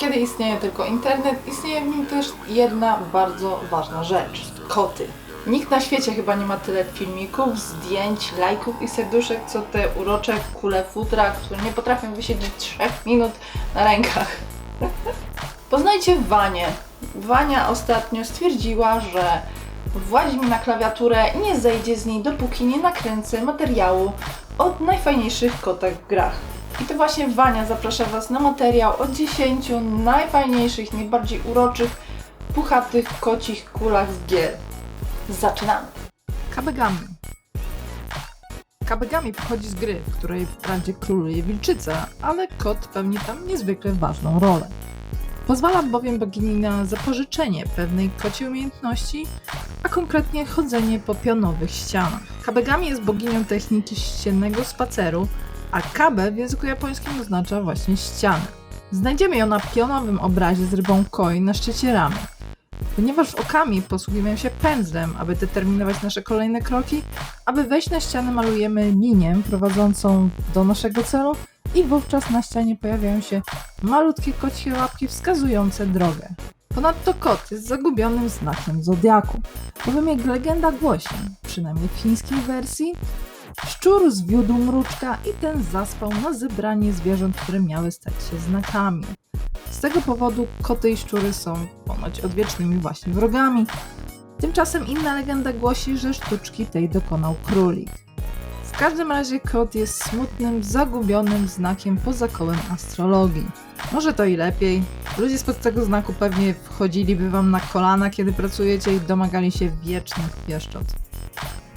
Kiedy istnieje tylko internet, istnieje w nim też jedna bardzo ważna rzecz. Koty. Nikt na świecie chyba nie ma tyle filmików, zdjęć, lajków i serduszek, co te urocze kule futra, które nie potrafią wysiedzieć 3 minut na rękach. Poznajcie Wanię. Wania ostatnio stwierdziła, że włazi mi na klawiaturę i nie zejdzie z niej, dopóki nie nakręcę materiału o najfajniejszych kotach w grach. I to właśnie Wania zaprasza Was na materiał o 10 najfajniejszych, najbardziej uroczych, puchatych kocich kulach z gier. Zaczynamy! Kabegami. Kabegami pochodzi z gry, w której wprawdzie króluje wilczyca, ale kot pełni tam niezwykle ważną rolę. Pozwala bowiem bogini na zapożyczenie pewnej kociej umiejętności, a konkretnie chodzenie po pionowych ścianach. Kabegami jest boginią techniki ściennego spaceru, a kabe w języku japońskim oznacza właśnie ścianę. Znajdziemy ją na pionowym obrazie z rybą koi na szczycie ramy. Ponieważ w okami posługujemy się pędzlem, aby determinować nasze kolejne kroki, aby wejść na ścianę malujemy linię prowadzącą do naszego celu i wówczas na ścianie pojawiają się malutkie kocie łapki wskazujące drogę. Ponadto kot jest zagubionym znakiem zodiaku, bowiem jak legenda głosi, przynajmniej w chińskiej wersji, szczur zwiódł mruczka i ten zaspał na zebranie zwierząt, które miały stać się znakami. Z tego powodu koty i szczury są ponoć odwiecznymi właśnie wrogami. Tymczasem inna legenda głosi, że sztuczki tej dokonał królik. W każdym razie kot jest smutnym, zagubionym znakiem poza kołem astrologii. Może to i lepiej. Ludzie spod tego znaku pewnie wchodziliby wam na kolana, kiedy pracujecie i domagali się wiecznych pieszczot.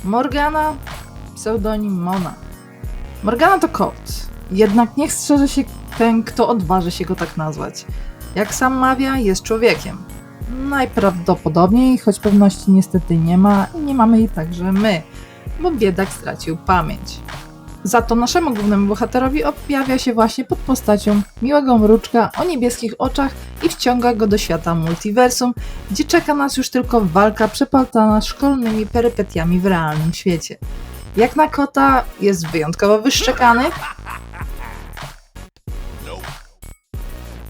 Morgana, pseudonim Mona. Morgana to kot, jednak niech strzeże się ten, kto odważy się go tak nazwać. Jak sam mawia, jest człowiekiem. Najprawdopodobniej, choć pewności niestety nie ma i nie mamy jej także my, bo biedak stracił pamięć. Za to naszemu głównemu bohaterowi objawia się właśnie pod postacią miłego mruczka o niebieskich oczach i wciąga go do świata multiversum, gdzie czeka nas już tylko walka przeplatana szkolnymi perypetiami w realnym świecie. Jak na kota jest wyjątkowo wyszczekany,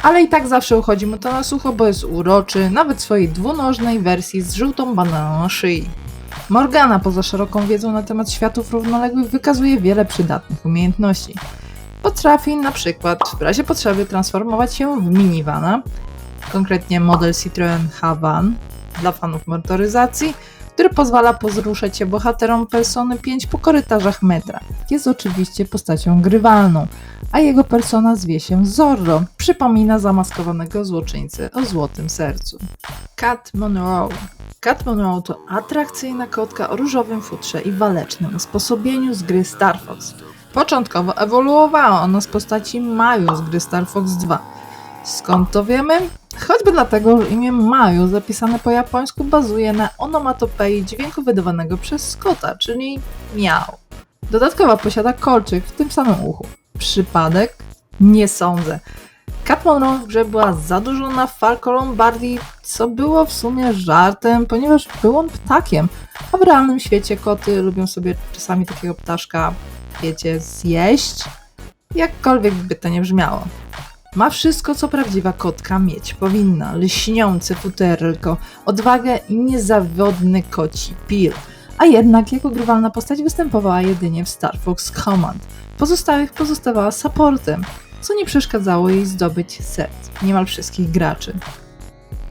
ale i tak zawsze uchodzi mu to na sucho, bo jest uroczy, nawet w swojej dwunożnej wersji z żółtą bananą na szyi. Morgana, poza szeroką wiedzą na temat światów równoległych, wykazuje wiele przydatnych umiejętności. Potrafi na przykład w razie potrzeby transformować się w minivana, konkretnie model Citroen Havan dla fanów motoryzacji, który pozwala pozruszać się bohaterom Persony 5 po korytarzach metra. Jest oczywiście postacią grywalną, a jego persona zwie się Zorro. Przypomina zamaskowanego złoczyńcę o złotym sercu. Cat Monroe. Cat Monroe to atrakcyjna kotka o różowym futrze i walecznym usposobieniu z gry Star Fox. Początkowo ewoluowała ona z postaci Maju z gry Star Fox 2. Skąd to wiemy? Choćby dlatego, że imię Maju zapisane po japońsku bazuje na onomatopei dźwięku wydawanego przez Scotta, czyli miał. Dodatkowo posiada kolczyk w tym samym uchu. Przypadek? Nie sądzę. Cat Monroe w grze była zadłużona w Falco Lombardi, co było w sumie żartem, ponieważ był on ptakiem, a w realnym świecie koty lubią sobie czasami takiego ptaszka, wiecie, zjeść. Jakkolwiek by to nie brzmiało. Ma wszystko, co prawdziwa kotka mieć powinna. Lśniące futerko, odwagę i niezawodny koci pir. A jednak jako grywalna postać występowała jedynie w Star Fox Command. Pozostałych pozostawała supportem, co nie przeszkadzało jej zdobyć serc niemal wszystkich graczy.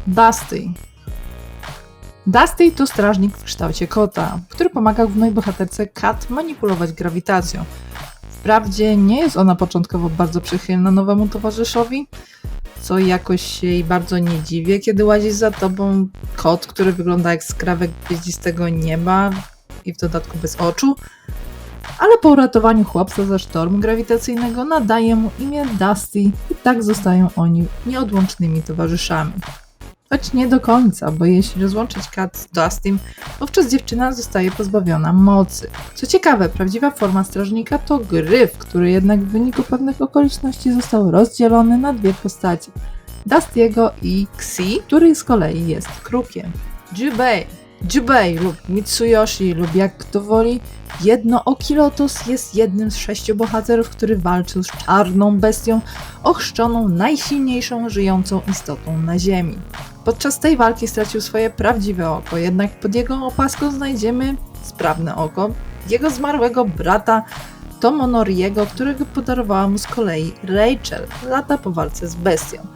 Dusty. Dusty to strażnik w kształcie kota, który pomaga głównej bohaterce Kat manipulować grawitacją. Wprawdzie nie jest ona początkowo bardzo przychylna nowemu towarzyszowi, co jakoś jej bardzo nie dziwię, kiedy łazi za tobą kot, który wygląda jak skrawek gwieździstego nieba i w dodatku bez oczu, ale po uratowaniu chłopca ze sztormu grawitacyjnego nadaje mu imię Dusty i tak zostają oni nieodłącznymi towarzyszami. Choć nie do końca, bo jeśli rozłączyć Kat z Dustym, wówczas dziewczyna zostaje pozbawiona mocy. Co ciekawe, prawdziwa forma strażnika to gryf, który jednak w wyniku pewnych okoliczności został rozdzielony na dwie postacie. Dustiego i Xi, który z kolei jest krukiem. Jubei. Jubei lub Mitsuyoshi lub jak kto woli, jednooki Lotos jest jednym z sześciu bohaterów, który walczył z czarną bestią, ochrzczoną najsilniejszą żyjącą istotą na Ziemi. Podczas tej walki stracił swoje prawdziwe oko, jednak pod jego opaską znajdziemy sprawne oko jego zmarłego brata Tomonoriego, którego podarowała mu z kolei Rachel lata po walce z bestią.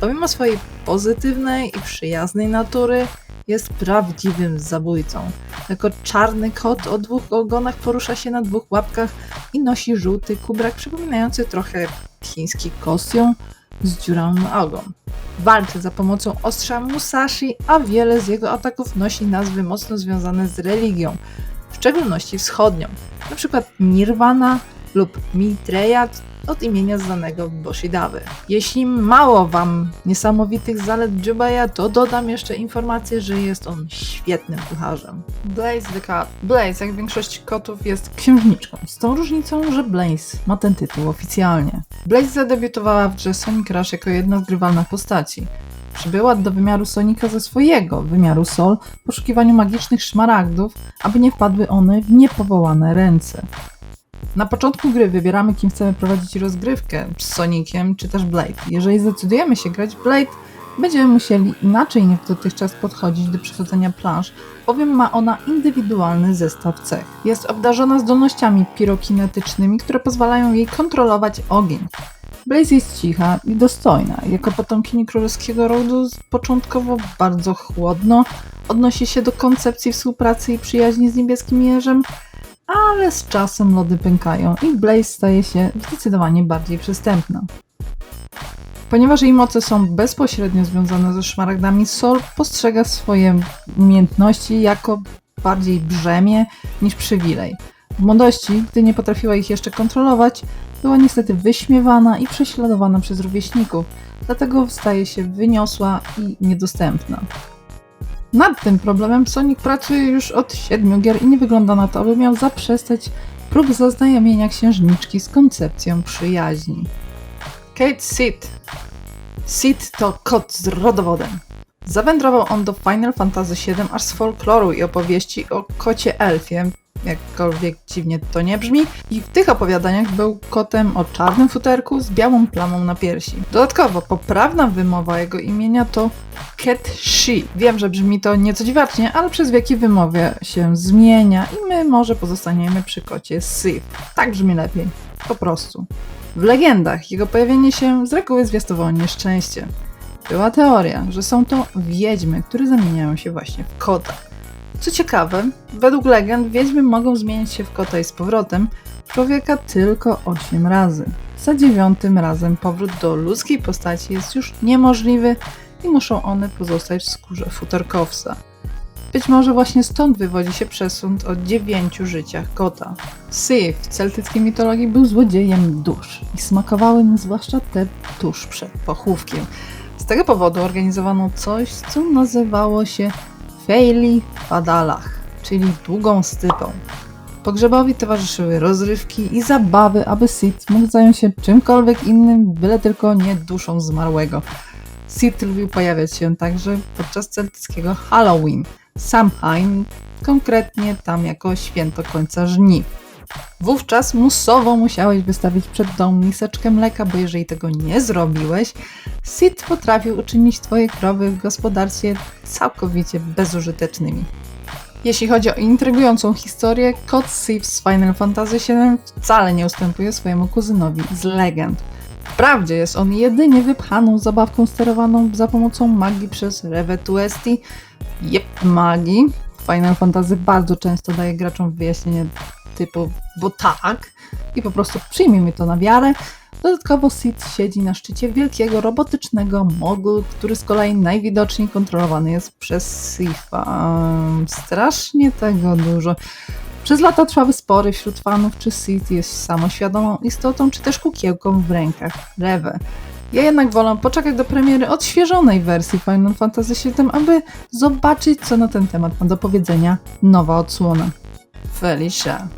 Pomimo swojej pozytywnej i przyjaznej natury, jest prawdziwym zabójcą. Jako czarny kot o dwóch ogonach porusza się na dwóch łapkach i nosi żółty kubrak przypominający trochę chiński kostium z dziurą na ogon. Walczy za pomocą ostrza Musashi, a wiele z jego ataków nosi nazwy mocno związane z religią, w szczególności wschodnią, przykład Nirvana lub Mitrejat od imienia znanego Boshidawy. Jeśli mało Wam niesamowitych zalet Jubeya, to dodam jeszcze informację, że jest on świetnym kucharzem. Blaze the Cat. Blaze, jak większość kotów, jest księżniczką, z tą różnicą, że Blaze ma ten tytuł oficjalnie. Blaze zadebiutowała w grze Sonic Rush jako jedna z grywalnych postaci. Przybyła do wymiaru Sonika ze swojego wymiaru Sol w poszukiwaniu magicznych szmaragdów, aby nie wpadły one w niepowołane ręce. Na początku gry wybieramy, kim chcemy prowadzić rozgrywkę z Sonikiem czy też Blade. Jeżeli zdecydujemy się grać Blade, będziemy musieli inaczej niż dotychczas podchodzić do przechodzenia planż, bowiem ma ona indywidualny zestaw cech. Jest obdarzona zdolnościami pirokinetycznymi, które pozwalają jej kontrolować ogień. Blaze jest cicha i dostojna. Jako potomkini królewskiego rodu początkowo bardzo chłodno odnosi się do koncepcji współpracy i przyjaźni z niebieskim jeżem, ale z czasem lody pękają i Blaze staje się zdecydowanie bardziej przystępna. Ponieważ jej moce są bezpośrednio związane ze szmaragdami, Sol postrzega swoje umiejętności jako bardziej brzemię niż przywilej. W młodości, gdy nie potrafiła ich jeszcze kontrolować, była niestety wyśmiewana i prześladowana przez rówieśników, dlatego staje się wyniosła i niedostępna. Nad tym problemem Sonic pracuje już od siedmiu gier i nie wygląda na to, aby miał zaprzestać prób zaznajomienia księżniczki z koncepcją przyjaźni. Kate Sid. Sid to kot z rodowodem. Zawędrował on do Final Fantasy VII aż z folkloru i opowieści o kocie elfie, jakkolwiek dziwnie to nie brzmi, i w tych opowiadaniach był kotem o czarnym futerku z białą plamą na piersi. Dodatkowo poprawna wymowa jego imienia to Cat She. Wiem, że brzmi to nieco dziwacznie, ale przez wieki wymowia się zmienia i my może pozostaniemy przy kocie Sif. Tak brzmi lepiej. Po prostu. W legendach jego pojawienie się z reguły zwiastowało nieszczęście. Była teoria, że są to wiedźmy, które zamieniają się właśnie w kota. Co ciekawe, według legend wiedźmy mogą zmienić się w kota i z powrotem, człowieka tylko 8 razy. Za dziewiątym razem powrót do ludzkiej postaci jest już niemożliwy i muszą one pozostać w skórze futerkowca. Być może właśnie stąd wywodzi się przesąd o dziewięciu życiach kota. Sif w celtyckiej mitologii był złodziejem dusz i smakowały mu zwłaszcza te tuż przed pochówkiem. Z tego powodu organizowano coś, co nazywało się Fejli Fadalach, czyli długą stypą. Pogrzebowi towarzyszyły rozrywki i zabawy, aby Sid mógł zająć się czymkolwiek innym, byle tylko nie duszą zmarłego. Sid lubił pojawiać się także podczas celtyckiego Halloween, Samhain, konkretnie tam jako święto końca żniw. Wówczas musowo musiałeś wystawić przed domem miseczkę mleka, bo jeżeli tego nie zrobiłeś, Sid potrafił uczynić twoje krowy w gospodarstwie całkowicie bezużytecznymi. Jeśli chodzi o intrygującą historię, kot Sif z Final Fantasy VII wcale nie ustępuje swojemu kuzynowi z legend. Wprawdzie jest on jedynie wypchaną zabawką sterowaną za pomocą magii przez Revetuesti. Jep, magii. Final Fantasy bardzo często daje graczom wyjaśnienie typu, bo tak, i po prostu przyjmijmy to na wiarę. Dodatkowo Sid siedzi na szczycie wielkiego robotycznego mogu, który z kolei najwidoczniej kontrolowany jest przez Sifa. Strasznie tego dużo. Przez lata trwały spory wśród fanów, czy Sid jest samoświadomą istotą, czy też kukiełką w rękach Rewe. Ja jednak wolę poczekać do premiery odświeżonej wersji Final Fantasy VII, aby zobaczyć, co na ten temat ma do powiedzenia nowa odsłona. Felicia.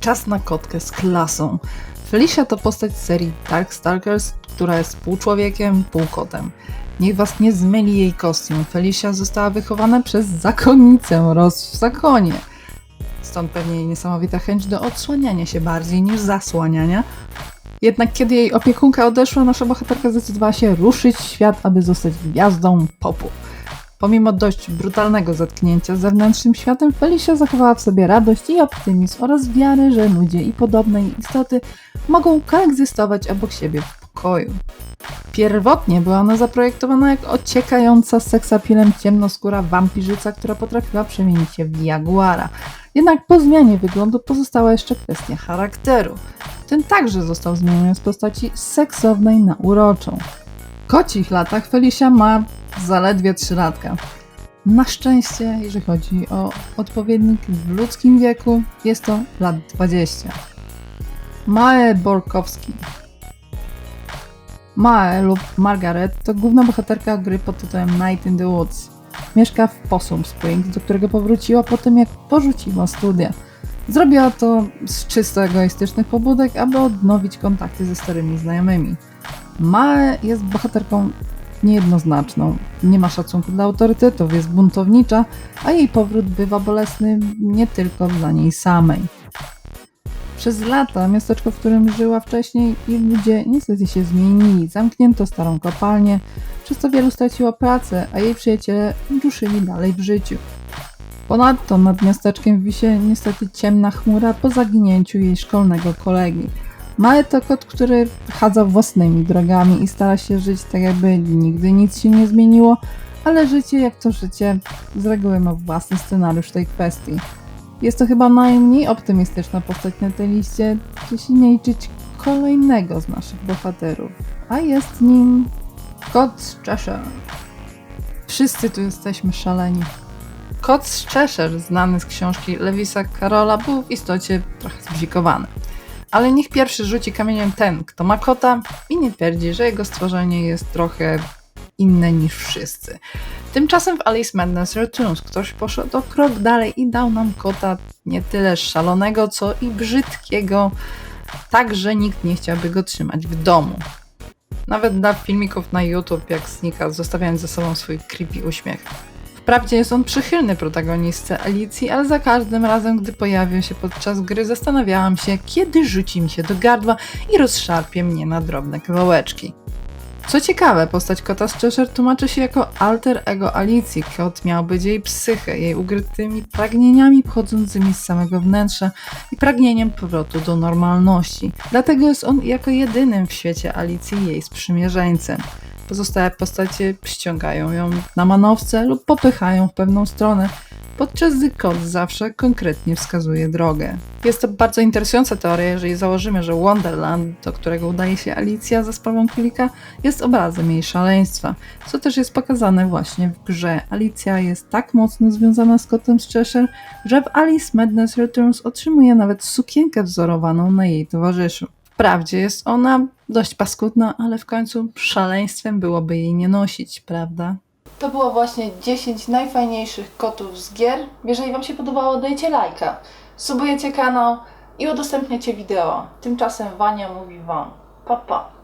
Czas na kotkę z klasą. Felicia to postać z serii Darkstalkers, która jest pół człowiekiem, pół kotem. Niech was nie zmyli jej kostium. Felicia została wychowana przez zakonnicę Roz w zakonie. Stąd pewnie jej niesamowita chęć do odsłaniania się bardziej niż zasłaniania. Jednak kiedy jej opiekunka odeszła, nasza bohaterka zdecydowała się ruszyć świat, aby zostać gwiazdą popu. Pomimo dość brutalnego zetknięcia z zewnętrznym światem, Felicia zachowała w sobie radość i optymizm oraz wiarę, że ludzie i podobne istoty mogą koegzystować obok siebie w pokoju. Pierwotnie była ona zaprojektowana jak ociekająca seksapilem ciemnoskóra wampirzyca, która potrafiła przemienić się w jaguara. Jednak po zmianie wyglądu pozostała jeszcze kwestia charakteru. Ten także został zmieniony z postaci seksownej na uroczą. W kocich latach Felicia ma zaledwie 3 latka. Na szczęście, jeżeli chodzi o odpowiednik w ludzkim wieku, jest to lat 20. Mae Borkowski Mae lub Margaret to główna bohaterka gry pod tytułem Night in the Woods. Mieszka w Possum Springs, do którego powróciła po tym, jak porzuciła studia. Zrobiła to z czysto egoistycznych pobudek, aby odnowić kontakty ze starymi znajomymi. Mae jest bohaterką niejednoznaczną. Nie ma szacunku dla autorytetów, jest buntownicza, a jej powrót bywa bolesny nie tylko dla niej samej. Przez lata miasteczko, w którym żyła wcześniej i ludzie niestety się zmienili. Zamknięto starą kopalnię, przez co wielu straciło pracę, a jej przyjaciele ruszyli dalej w życiu. Ponadto nad miasteczkiem wisi niestety ciemna chmura po zaginięciu jej szkolnego kolegi. Mały to kot, który chadza własnymi drogami i stara się żyć tak jakby nigdy nic się nie zmieniło, ale życie jak to życie z reguły ma własny scenariusz tej kwestii. Jest to chyba najmniej optymistyczna postać na tej liście, jeśli nie liczyć kolejnego z naszych bohaterów, a jest nim kot z Cheshire. Wszyscy tu jesteśmy szaleni. Kot z Cheshire, znany z książki Lewisa Karola, był w istocie trochę zbzikowany. Ale niech pierwszy rzuci kamieniem ten, kto ma kota i nie twierdzi, że jego stworzenie jest trochę inne niż wszyscy. Tymczasem w Alice Madness Returns ktoś poszedł o krok dalej i dał nam kota nie tyle szalonego, co i brzydkiego, tak że nikt nie chciałby go trzymać w domu. Nawet dla filmików na YouTube, jak znika, zostawiając ze sobą swój creepy uśmiech. Wprawdzie jest on przychylny protagonistce Alicji, ale za każdym razem, gdy pojawił się podczas gry, zastanawiałam się, kiedy rzuci mi się do gardła i rozszarpie mnie na drobne kawałeczki. Co ciekawe, postać kota z Cheshire tłumaczy się jako alter ego Alicji. Kot miał być jej psychę, jej ukrytymi pragnieniami pochodzącymi z samego wnętrza i pragnieniem powrotu do normalności. Dlatego jest on jako jedynym w świecie Alicji jej sprzymierzeńcem. Pozostałe postacie ściągają ją na manowce lub popychają w pewną stronę, podczas gdy kot zawsze konkretnie wskazuje drogę. Jest to bardzo interesująca teoria, jeżeli założymy, że Wonderland, do którego udaje się Alicja za sprawą królika, jest obrazem jej szaleństwa, co też jest pokazane właśnie w grze. Alicja jest tak mocno związana z kotem z Cheshire, że w Alice Madness Returns otrzymuje nawet sukienkę wzorowaną na jej towarzyszu. Wprawdzie jest ona dość paskudna, ale w końcu szaleństwem byłoby jej nie nosić, prawda? To było właśnie 10 najfajniejszych kotów z gier. Jeżeli Wam się podobało, dajcie lajka, subujecie kanał i udostępniacie wideo. Tymczasem Wania mówi Wam. Pa, pa.